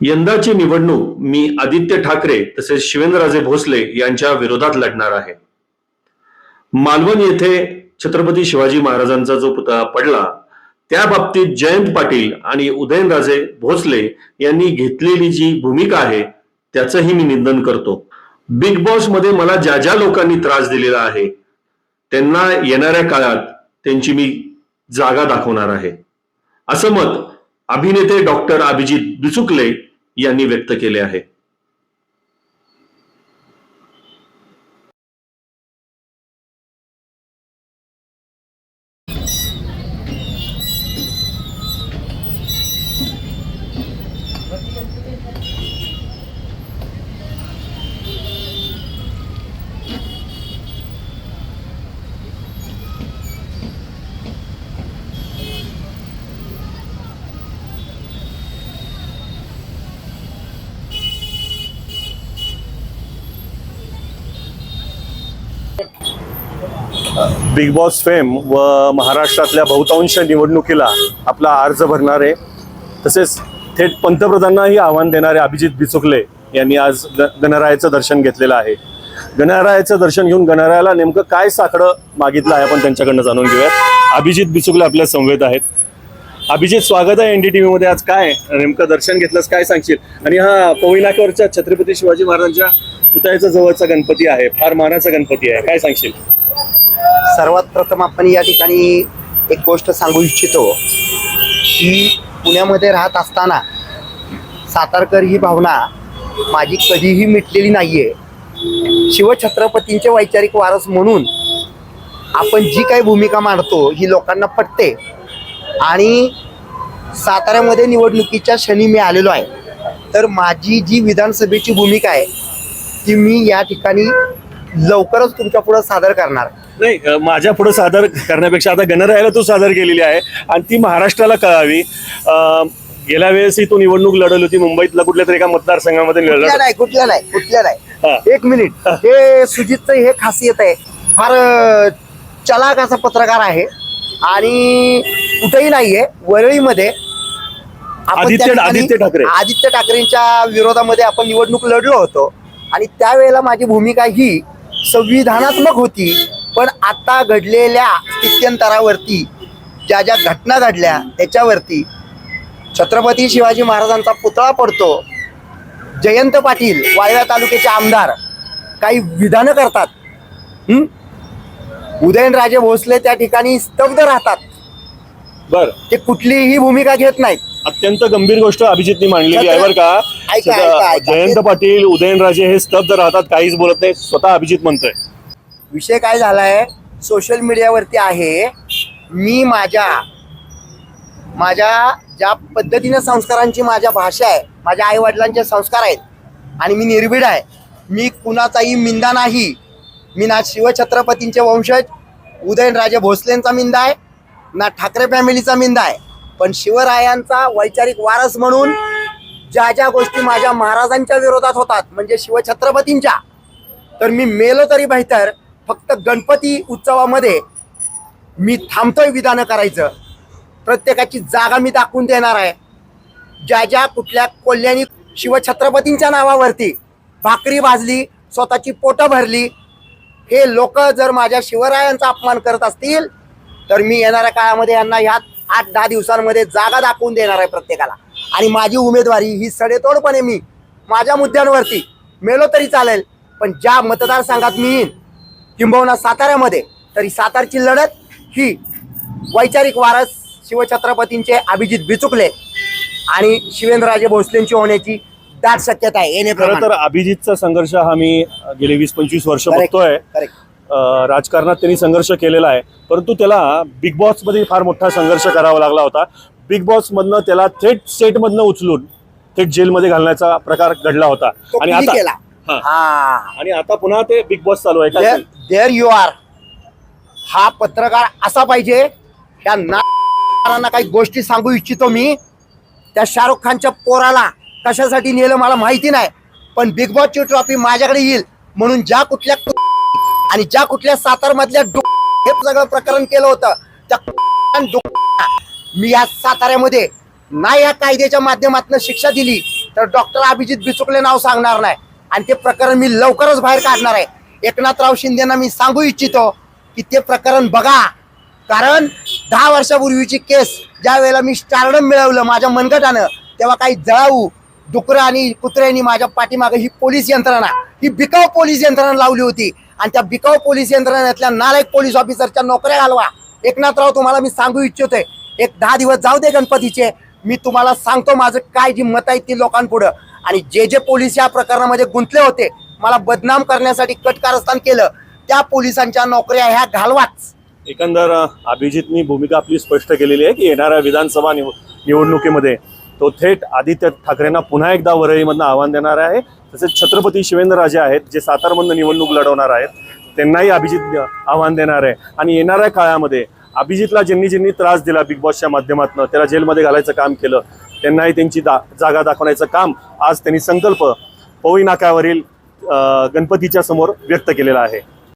यंदाची निवडणूक मी आदित्य ठाकरे तसेच शिवेंद्रराजे भोसले यांच्या विरोधात लढणार आहे. मालवण येथे छत्रपती शिवाजी महाराजांचा जो पुतळा पडला त्या बाबतीत जयंत पाटील आणि उदयनराजे भोसले यांनी घेतलेली जी भूमिका आहे त्याचंही मी निंदन करतो. बिग बॉसमध्ये मला ज्या ज्या लोकांनी त्रास दिलेला आहे त्यांना येणाऱ्या काळात त्यांची मी जागा दाखवणार आहे. असं मत अभिनेते डॉक्टर अभिजित बिचुकले यांनी व्यक्त केले आहे. बिग बॉस फेम व महाराष्ट्रातल्या बहुतांश निवडणुकीला आपला अर्ज भरणारे तसेच थेट पंतप्रधानांनाही आव्हान देणारे अभिजित बिचुकले यांनी आज ग गणरायाचं दर्शन घेतलेलं आहे. गणरायाचं दर्शन घेऊन गणरायाला नेमकं काय साकडं मागितलं आहे आपण त्यांच्याकडनं जाणून घेऊयात. अभिजित बिचुकले आपल्या संवेद आहेत. अभिजित स्वागत आहे एनडीटीव्ही मध्ये आज काय नेमकं दर्शन घेतलंस काय सांगशील? आणि हा पवईनाक्यावरच्या छत्रपती शिवाजी महाराजांच्या पुतळ्याचा जवळचा गणपती आहे फार मानाचा गणपती आहे. काय सांगशील? सर्वात प्रथम आपण या ठिकाणी एक गोष्ट सांगू इच्छितो की पुण्यामध्ये राहत असताना सातारकर ही भावना माझी कधीही मिटलेली नाही आहे शिवछत्रपतींचे वैचारिक वारस म्हणून आपण जी काही भूमिका मांडतो ही लोकांना पटते. आणि साताऱ्यामध्ये निवडणुकीच्या क्षणी मी आलेलो आहे. तर माझी जी विधानसभेची भूमिका आहे ती मी या ठिकाणी लवकरच तुमच्या पुढं सादर करणार. नाही माझ्या पुढे सादर करण्यापेक्षा आता गणरायाला तू सादर केलेली आहे आणि ती महाराष्ट्राला कळावी. गेल्या वेळेसही तू निवडणूक लढवली होती मुंबईतल्या कुठल्या तरी एका मतदारसंघामध्ये कुठल्या नाही कुठल्या नाही कुठल्या हा. नाही एक मिनिट. हे. सुजितचं हे खासियत आहे. फार अं, चलाक असा पत्रकार आहे आणि कुठेही नाहीये वरळीमध्ये आपण आदित्य- त्या ठिकाणी आदित्य ठाकरे. आदित्य ठाकरेंच्या विरोधामध्ये आपण निवडणूक लढलो होतो आणि त्यावेळेला माझी भूमिका ही संविधानात्मक होती. पण आता घडलेल्या स्थित्यंतरावरती ज्या ज्या घटना घडल्या त्याच्यावरती छत्रपती शिवाजी महाराजांचा पुतळा पडतो. जयंत पाटील वाळव्या तालुक्याचे आमदार काही विधानं करतात. हं? उदयनराजे भोसले त्या ठिकाणी स्तब्ध राहतात. बर. ते कुठलीही भूमिका घेत नाहीत. अत्यंत गंभीर गोष्ट अभिजितनी मांडलेली आहे बरं का. जयंत पाटील उदयनराजे हे स्तब्ध राहतात काहीच बोलत नाही स्वतः अभिजित म्हणतोय. विषय काय झालाय? सोशल मीडियावरती आहे. मी माझ्या माझ्या ज्या पद्धतीनं संस्कारांची माझ्या भाषा आहे माझ्या आईवडिलांचे संस्कार आहेत आणि मी निर्भीड आहे मी कुणाचाही मिंदा नाही. मी ना शिवछत्रपतींचे वंशज उदयनराजे भोसलेंचा मिंदा आहे ना ठाकरे फॅमिलीचा मिंदा आहे. पण शिवरायांचा वैचारिक वारस म्हणून ज्या ज्या गोष्टी माझ्या महाराजांच्या विरोधात होतात म्हणजे शिवछत्रपतींच्या तर मी मेलो तरी बेहतर फक्त गणपती उत्सवामध्ये मी थांबतोय विधानं करायचं. प्रत्येकाची जागा मी दाखवून देणार आहे. ज्या ज्या कुठल्या कोल्ह्यानी शिवछत्रपतींच्या नावावरती भाकरी भाजली स्वतःची पोटं भरली हे लोक जर माझ्या शिवरायांचा अपमान करत असतील तर मी येणाऱ्या काळामध्ये यांना ह्यात आठ दहा दिवसांमध्ये जागा दाखवून देणार आहे प्रत्येकाला. आणि माझी उमेदवारी ही सडेतोडपणे मी माझ्या मुद्द्यांवरती मेलो तरी चालेल पण ज्या मतदारसंघात मी येईन किंबहुना साताऱ्यामध्ये. तरी सातारची लढत ही वैचारिक वारस शिवछत्रपतींचे अभिजित बिचुकले आणि शिवेंद्रराजे भोसलेंची होण्याची दाट शक्यता आहे खरं तर अभिजितचा संघर्ष हा मी गेले वीस पंचवीस वर्ष बघतोय. राजकारणात त्यांनी संघर्ष केलेला आहे. परंतु त्याला बिग बॉसमध्ये फार मोठा संघर्ष करावा लागला होता. बिग बॉस मधनं त्याला थेट सेट मधनं उचलून थेट जेलमध्ये घालण्याचा प्रकार घडला होता. आणि आता हा. आणि आता पुन्हा ते बिग बॉस चालू आहे काय देअर यू आर हा पत्रकार असा पाहिजे ह्या नारांना काही गोष्टी सांगू इच्छितो मी. त्या शाहरुख खानच्या पोराला कशासाठी नेलं मला माहिती नाही पण बिग बॉसची ट्रॉफी माझ्याकडे येईल म्हणून ज्या कुठल्या आणि ज्या कुठल्या सातार मधल्या हे सगळं प्रकरण केलं होतं त्या मी या साताऱ्यामध्ये नाही या कायद्याच्या माध्यमातून शिक्षा दिली तर डॉक्टर अभिजित बिचुकले नाव सांगणार नाही. आणि ते प्रकरण मी लवकरच बाहेर काढणार आहे. एकनाथराव शिंदेना मी सांगू इच्छितो की ते प्रकरण बघा. कारण दहा वर्षापूर्वीची केस ज्या वेळेला मी स्टारडम मिळवलं माझ्या मनगटानं तेव्हा काही जळाऊ डुकरं आणि कुत्र्यांनी माझ्या पाठीमागे ही पोलीस यंत्रणा ही बिकाव पोलीस यंत्रणा लावली होती. आणि त्या बिकाव पोलीस यंत्रणातल्या नालायक पोलीस ऑफिसरच्या नोकऱ्या घालवा. एकनाथराव तुम्हाला मी सांगू इच्छितोय. एक दहा दिवस जाऊ दे गणपतीचे. मी तुम्हाला सांगतो माझं काय जी मत आहे ती लोकांपुढं. आणि जे जे पोलीस या प्रकरणामध्ये गुंतले होते मला बदनाम करण्यासाठी कटकारस्थान केलं त्या पोलिसांच्या नोकऱ्या ह्या घालवाच. एकंदर अभिजितनी भूमिका आपली स्पष्ट केलेली आहे की येणाऱ्या विधानसभा निव निवडणुकीमध्ये तो थेट आदित्य ठाकरेंना पुन्हा एकदा वरळीमधनं आव्हान देणार आहे. तसेच छत्रपती शिवेंद्रराजे आहेत जे सातारमधनं निवडणूक लढवणार आहेत त्यांनाही अभिजित आव्हान देणार आहे. आणि येणाऱ्या काळामध्ये अभिजितला ज्यांनी ज्यांनी त्रास दिला बिग बॉसच्या माध्यमातून त्याला जेलमध्ये घालायचं काम केलं त्यांनाही त्यांची दा जागा दाखवण्याचं काम आज त्यांनी संकल्प पवई नाक्यावरील गणपतीच्या समोर व्यक्त केलेला आहे.